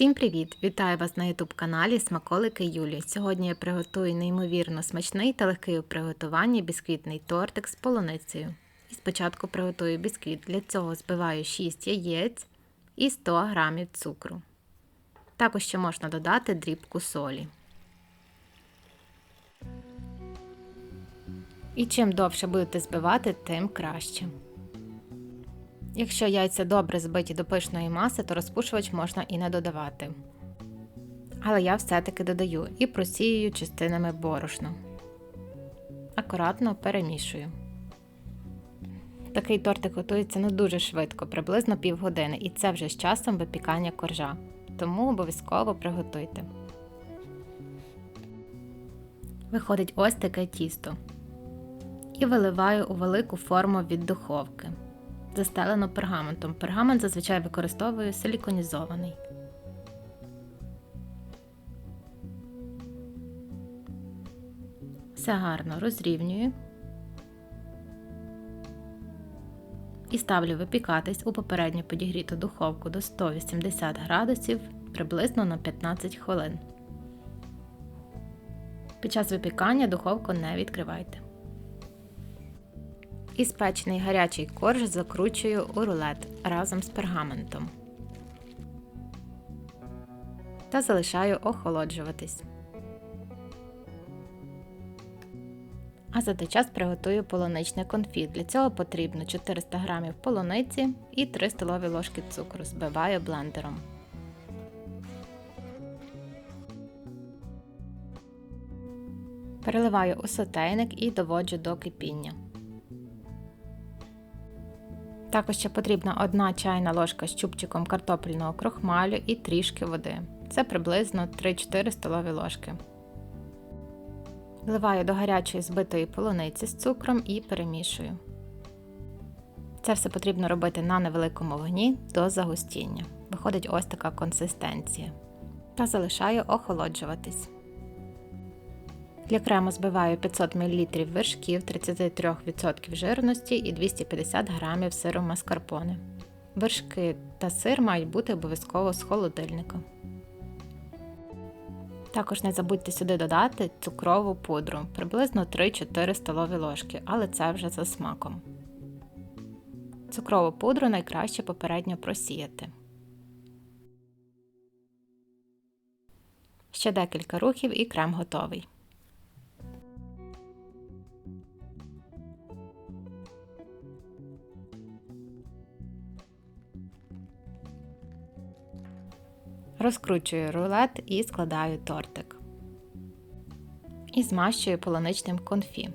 Всім привіт! Вітаю вас на youtube каналі Смаколики Юлі. Сьогодні я приготую неймовірно смачний та легкий у приготуванні бісквітний тортик з полуницею. І спочатку приготую бісквіт. Для цього збиваю 6 яєць і 100 г цукру. Також ще можна додати дрібку солі. І чим довше будете збивати, тим краще. Якщо яйця добре збиті до пишної маси, то розпушувач можна і не додавати. Але я все-таки додаю і просіюю частинами борошна. Акуратно перемішую. Такий тортик готується не дуже швидко, приблизно півгодини, і це вже з часом випікання коржа. Тому обов'язково приготуйте. Виходить ось таке тісто. І виливаю у велику форму від духовки застелено пергаментом. Пергамент зазвичай використовую силіконізований. Все гарно розрівнюю і ставлю випікатись у попередньо підігріту духовку до 180 градусів приблизно на 15 хвилин. Під час випікання духовку не відкривайте і спечений гарячий корж закручую у рулет разом з пергаментом та залишаю охолоджуватись. А за той час приготую полуничний конфіт. Для цього потрібно 400 г полуниці і 3 столові ложки цукру. Збиваю блендером. Переливаю у сотейник і доводжу до кипіння. Також ще потрібна одна чайна ложка з чубчиком картопельного крохмалю і трішки води. Це приблизно 3-4 столові ложки. Вливаю до гарячої збитої полуниці з цукром і перемішую. Це все потрібно робити на невеликому вогні до загустіння. Виходить ось така консистенція. Та залишаю охолоджуватись. Для крему збиваю 500 мл вершків 33% жирності і 250 г сиру маскарпоне. Вершки та сир мають бути обов'язково з холодильника. Також не забудьте сюди додати цукрову пудру приблизно 3-4 столові ложки, але це вже за смаком. Цукрову пудру найкраще попередньо просіяти. Ще декілька рухів і крем готовий. Розкручую рулет і складаю тортик. І змащую полуничним конфі.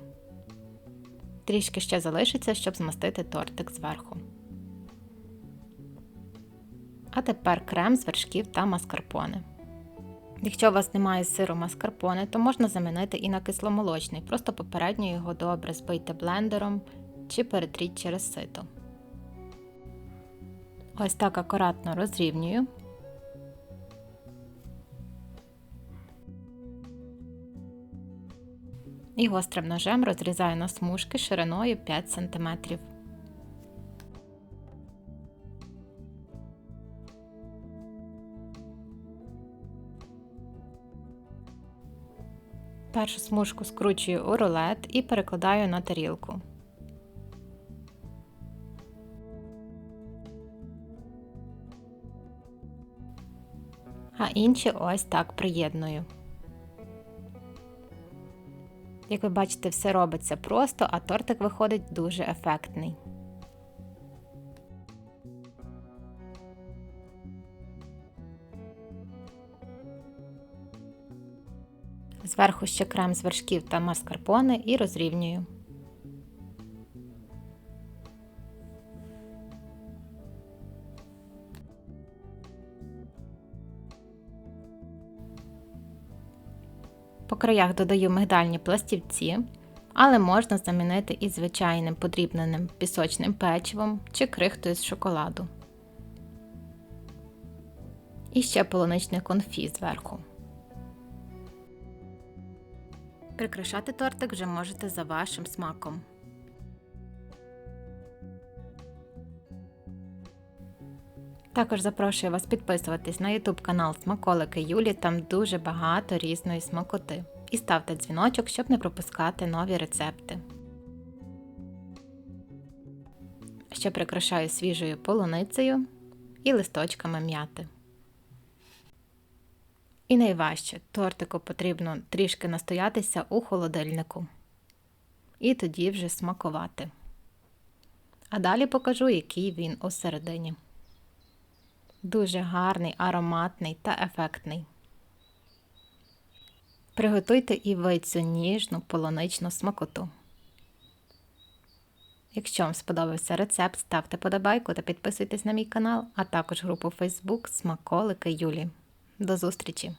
Трішки ще залишиться, щоб змастити тортик зверху. А тепер крем з вершків та маскарпоне. Якщо у вас немає сиру маскарпоне, то можна замінити і на кисломолочний, просто попередньо його добре збийте блендером чи перетріть через сито. Ось так акуратно розрівнюю. І гострим ножем розрізаю на смужки шириною 5 см. Першу смужку скручую у рулет і перекладаю на тарілку. А інші ось так приєдную. Як ви бачите, все робиться просто, а тортик виходить дуже ефектний. Зверху ще крем з вершків та маскарпоне і розрівнюю. По краях додаю мигдальні пластівці, але можна замінити і звичайним подрібненим пісочним печивом чи крихтою з шоколаду. І ще полуничний конфі зверху. Прикрашати тортик вже можете за вашим смаком. Також запрошую вас підписуватись на YouTube канал Смаколики Юлі, там дуже багато різної смакоти. І ставте дзвіночок, щоб не пропускати нові рецепти. Ще прикрашаю свіжою полуницею і листочками м'яти. І найважче, тортику потрібно трішки настоятися у холодильнику. І тоді вже смакувати. А далі покажу, який він усередині. Дуже гарний, ароматний та ефектний. Приготуйте і ви цю ніжну полуничну смакоту. Якщо вам сподобався рецепт, ставте подобайку та підписуйтесь на мій канал, а також групу Facebook Смаколики Юлі. До зустрічі!